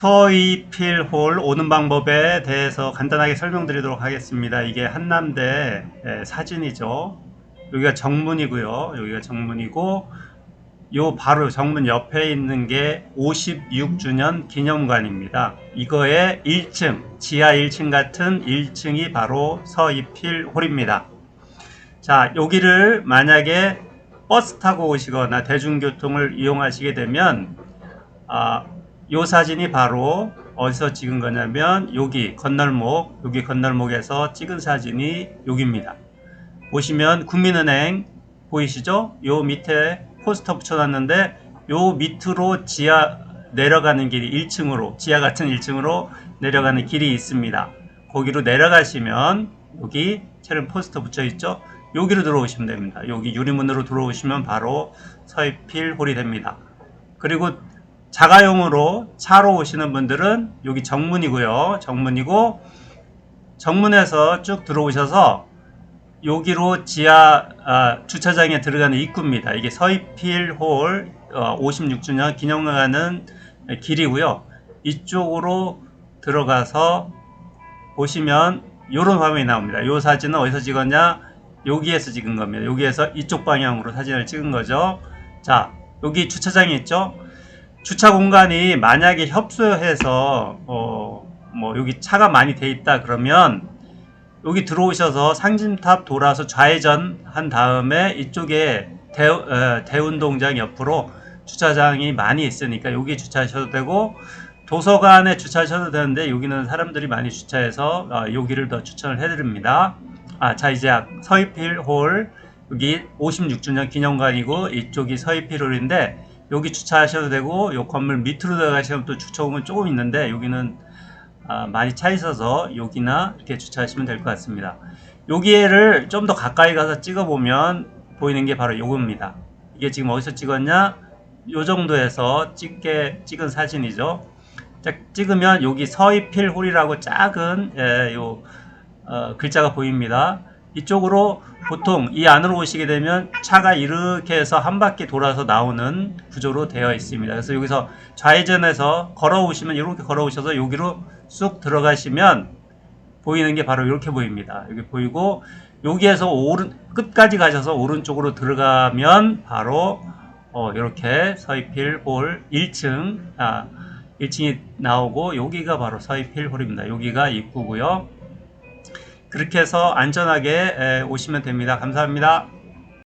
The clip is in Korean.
서이필홀 오는 방법에 대해서 간단하게 설명드리도록 하겠습니다. 이게 한남대 예, 사진이죠. 여기가 정문이고요. 여기가 정문이고 요 바로 정문 옆에 있는 게 56주년 기념관입니다. 이거의 1층, 지하 1층 같은 1층이 바로 서이필홀입니다. 자, 여기를 만약에 버스 타고 오시거나 대중교통을 이용하시게 되면 아, 요 사진이 바로 어디서 찍은 거냐면 여기 건널목, 여기 건널목에서 찍은 사진이 여기입니다. 보시면 국민은행 보이시죠? 요 밑에 포스터 붙여놨는데 요 밑으로 지하 내려가는 길이 1층으로 지하 같은 1층으로 내려가는 길이 있습니다. 거기로 내려가시면 여기 체름 포스터 붙여 있죠? 여기로 들어오시면 됩니다. 여기 유리문으로 들어오시면 바로 서입필 홀이 됩니다. 그리고 자가용으로 차로 오시는 분들은 여기 정문이고요. 정문이고 정문에서 쭉 들어오셔서 여기로 지하 아, 주차장에 들어가는 입구입니다. 이게 서이필홀 어, 56주년 기념하는 길이고요. 이쪽으로 들어가서 보시면 이런 화면이 나옵니다. 이 사진은 어디서 찍었냐? 여기에서 찍은 겁니다. 여기에서 이쪽 방향으로 사진을 찍은 거죠. 자, 여기 주차장이 있죠? 주차 공간이 만약에 협소해서 어, 뭐 여기 차가 많이 돼 있다 그러면 여기 들어오셔서 상진탑 돌아서 좌회전 한 다음에 이쪽에 대, 어, 대운동장 옆으로 주차장이 많이 있으니까 여기 주차하셔도 되고 도서관에 주차하셔도 되는데 여기는 사람들이 많이 주차해서 어, 여기를 더 추천을 해드립니다. 아, 자 이제 서희필 홀 여기 56주년 기념관이고 이쪽이 서희필 홀인데 여기 주차하셔도 되고 요 건물 밑으로 들어가시면 또 주차공은 조금 있는데 여기는 아, 많이 차 있어서 여기나 이렇게 주차하시면 될 것 같습니다. 여기를 좀 더 가까이 가서 찍어보면 보이는 게 바로 요겁니다. 이게 지금 어디서 찍었냐? 요 정도에서 찍게 찍은 사진이죠. 자, 찍으면 여기 서이필 홀이라고 작은 예, 요 어, 글자가 보입니다. 이쪽으로 보통 이 안으로 오시게 되면 차가 이렇게 해서 한 바퀴 돌아서 나오는 구조로 되어 있습니다. 그래서 여기서 좌회전해서 걸어오시면 이렇게 걸어오셔서 여기로 쑥 들어가시면 보이는 게 바로 이렇게 보입니다. 여기 보이고 여기에서 오른 끝까지 가셔서 오른쪽으로 들어가면 바로 어, 이렇게 서이필 홀 1층 아 1층이 나오고 여기가 바로 서이필 홀입니다. 여기가 입구고요. 그렇게 해서 안전하게 에, 오시면 됩니다. 감사합니다.